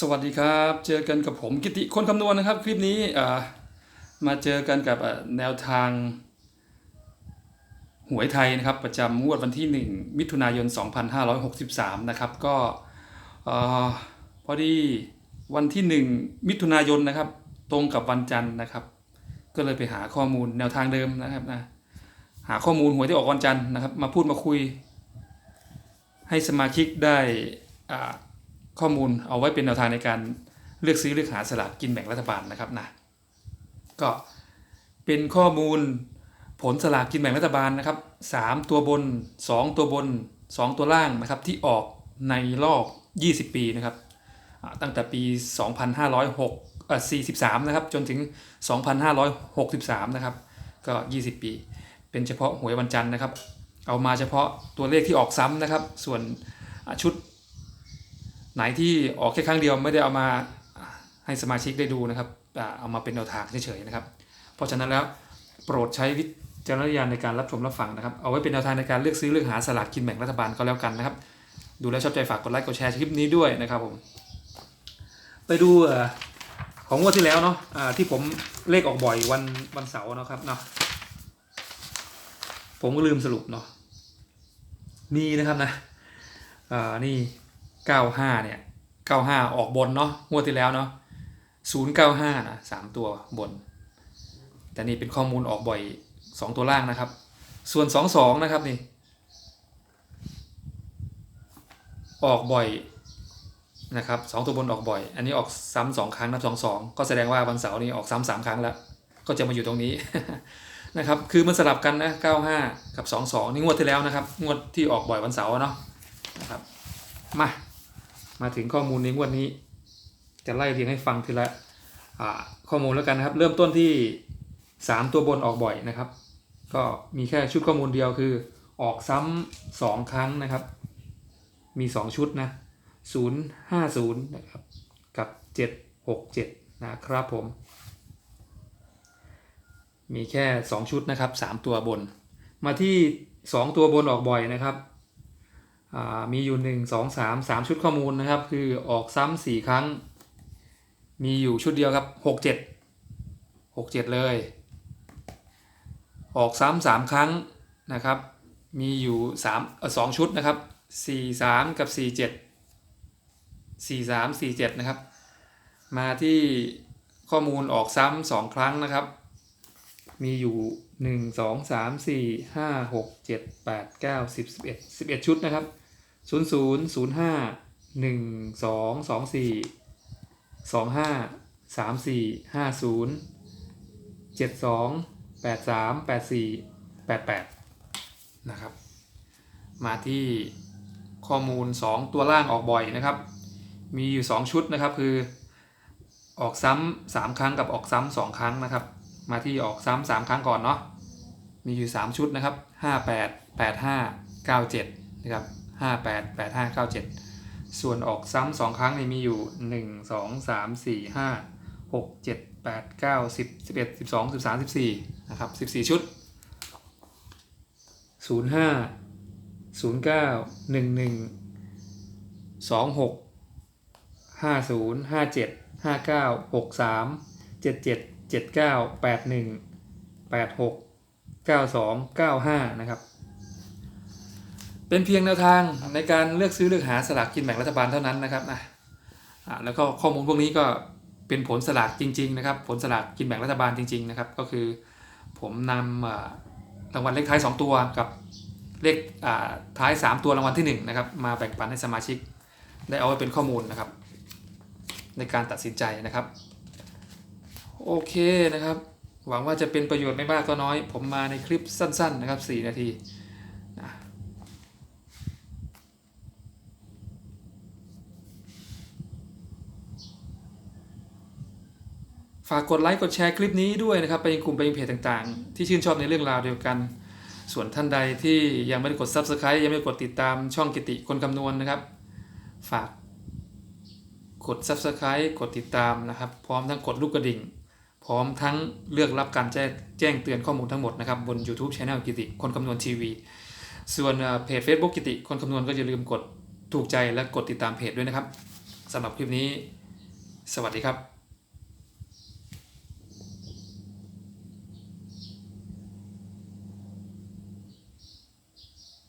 สวัสดีครับ เจอกันกับผมกิติคนคำนวณนะครับ คลิปนี้มาเจอกันกับแนวทางหวยไทยนะครับ ประจำงวดวันที่ 1 มิถุนายน 2563 นะครับ ก็อ่าพอดีวันที่ 1 มิถุนายนนะครับ ตรงกับวันจันทร์นะครับ ก็เลยไปหาข้อมูลแนวทางเดิมนะครับนะหาข้อมูลหวยที่ออกวันจันทร์นะครับ มาพูดมาคุย ให้สมาชิกได้อ่า ข้อมูลเอาไว้เป็นแนวทางในการเลือกซื้อเลือกหาสลากกินแบ่งรัฐบาลนะครับนะก็เป็นข้อมูลผลสลากกินแบ่งรัฐบาลนะครับ 3 ตัวบน 2 ตัวบน 2 ตัวล่างนะครับที่ออกในรอบ 20 ปีนะครับตั้งแต่ปี 2506เอ่อ43 นะครับ จนถึง 2563 นะครับ ก็ 20 ปี เป็นเฉพาะหวยวันจันทร์นะครับ เอามาเฉพาะตัวเลขที่ออกซ้ำนะครับ ส่วนชุด ไหนที่ออกแค่ครั้งเดียวไม่ได้เอามาให้สมาชิกได้ดูนะครับเอามาเป็นแนวทางเฉยๆนะครับ เพราะฉะนั้นแล้วโปรดใช้วิจารณญาณในการรับชมรับฟังนะครับ เอาไว้เป็นแนวทางในการเลือกซื้อเลือกหาสลากกินแบ่งรัฐบาลก็แล้วกันนะครับ ดูแล้วชอบใจฝากกดไลค์กดแชร์คลิปนี้ด้วยนะครับผม ไปดูของงวดที่แล้วเนาะอ่าที่ผมเลขออกบ่อยวันวันเสาร์เนาะครับเนาะผมก็ลืมสรุปเนาะมีนะครับนะอ่านี่ 95 เนี่ย 95 ออกบนเนาะงวดที่แล้วเนาะ095นะสามตัวบน แต่นี่เป็นข้อมูลออกบ่อย 2 ตัวล่างนะครับ ส่วน 22 นะครับนี่ ออกบ่อยนะครับสองตัวบนออกบ่อย อันนี้ออกซ้ำสองครั้งนะสองสองก็แสดงว่าวันเสาร์นี้ออกซ้ำสามครั้งแล้ว ก็จะมาอยู่ตรงนี้นะครับ คือมันสลับกันนะ95กับ22นี่งวดที่แล้วนะครับ งวดที่ออกบ่อยวันเสาร์เนาะนะครับ มา มาถึงข้อมูลในงวดนี้ จะไล่เรียงให้ฟังทีละข้อมูลแล้วกันนะครับ เริ่มต้นที่ 3 ตัวบนออกบ่อยนะครับ ก็มีแค่ชุดข้อมูลเดียวคือ ออกซ้ำสองครั้งนะครับ มี 2 ชุดนะ050นะครับกับ 767 นะครับผม มีแค่ 2 ชุดนะครับ 3 ตัวบน มาที่ 2 ตัวบนออกบ่อยนะครับ มีอยู่หนึ่งสองสามสามชุดข้อมูลนะครับ คือออกซ้ำสี่ครั้ง มีอยู่ชุดเดียวครับหกเจ็ดหกเจ็ดเลย ออกซ้ำสามครั้งนะครับ มีอยู่สามเออสองชุดนะครับสี่สามกับสี่เจ็ดสี่สามสี่เจ็ดนะครับ มาที่ข้อมูลออกซ้ำสองครั้งนะครับ มีอยู่หนึ่งสองสามสี่ห้าหกเจ็ดแปดเก้าสิบสิบเอ็ดสิบเอ็ดชุดนะครับ ศูนย์ศูนย์ศูนย์ห้าหนึ่งสองสองสี่สองห้าสามสี่ห้าศูนย์เจ็ดสองแปดสามแปดสี่แปดแปดนะครับ มาที่ข้อมูล 2 ตัวล่างออกบ่อยนะครับ มีอยู่ 2 ชุดนะครับคือออกซ้ำสามครั้งกับออกซ้ำสองครั้งนะครับ มาที่ออกซ้ำสามครั้งก่อนเนาะมีอยู่ 3 ชุดนะครับห้าแปดแปดห้าเก้าเจ็ดนะครับ ห้าแปดแปดห้าเก้าเจ็ดส่วนออกซ้ำสองครั้งนี่มีอยู่หนึ่งสองสามสี่ห้าหกเจ็ดแปดเก้าสิบสิบเอ็ดสิบสองสิบสามสิบสี่นะครับสิบสี่ชุดศูนย์ห้าศูนย์เก้าหนึ่งหนึ่งสองหกห้าศูนย์ห้าเจ็ดห้าเก้าหกสามเจ็ดเจ็ดเจ็ดเก้าแปดหนึ่งแปดหกเก้าสองเก้าห้านะครับ เป็นเพียงแนวทางในการเลือกซื้อเลือกหาสลากกินแบ่งรัฐบาลเท่านั้นนะครับนะแล้วก็ข้อมูลพวกนี้ก็เป็นผลสลากจริง ๆ นะครับ ผลสลากกินแบ่งรัฐบาลจริง ๆ นะครับ ก็คือผมนำรางวัลเลขท้าย 2 ตัวกับเลขอ่าท้าย 3 ตัวรางวัลที่ 1 นะครับ มาแบ่งปันให้สมาชิก ได้เอาไว้เป็นข้อมูลนะครับ ในการตัดสินใจนะครับ โอเคนะครับ หวังว่าจะเป็นประโยชน์ไม่มากก็น้อย ผมมาในคลิปสั้น ๆ นะครับ 4 นาที ฝากกดไลค์กดแชร์คลิปนี้ด้วยนะครับ ไปยังกลุ่มไปยังเพจต่างๆ ที่ชื่นชอบในเรื่องราวเดียวกัน ส่วนท่านใดที่ยังไม่ได้กด Subscribe ยังไม่ได้กดติดตามช่องกิติคนคำนวณนะครับ ฝากกด Subscribe กดติดตามนะครับ พร้อมทั้งกดลูกกระดิ่ง พร้อมทั้งเลือกรับการแจ้งแจ้งเตือนข้อมูลทั้งหมดนะครับ บน YouTube Channel กิติคนคำนวณทีวีส่วนเอ่อเพจ Facebook กิติ คนคำนวณก็อย่าลืมกดถูกใจและกดติดตามเพจด้วยนะครับสำหรับคลิปนี้ สวัสดีครับ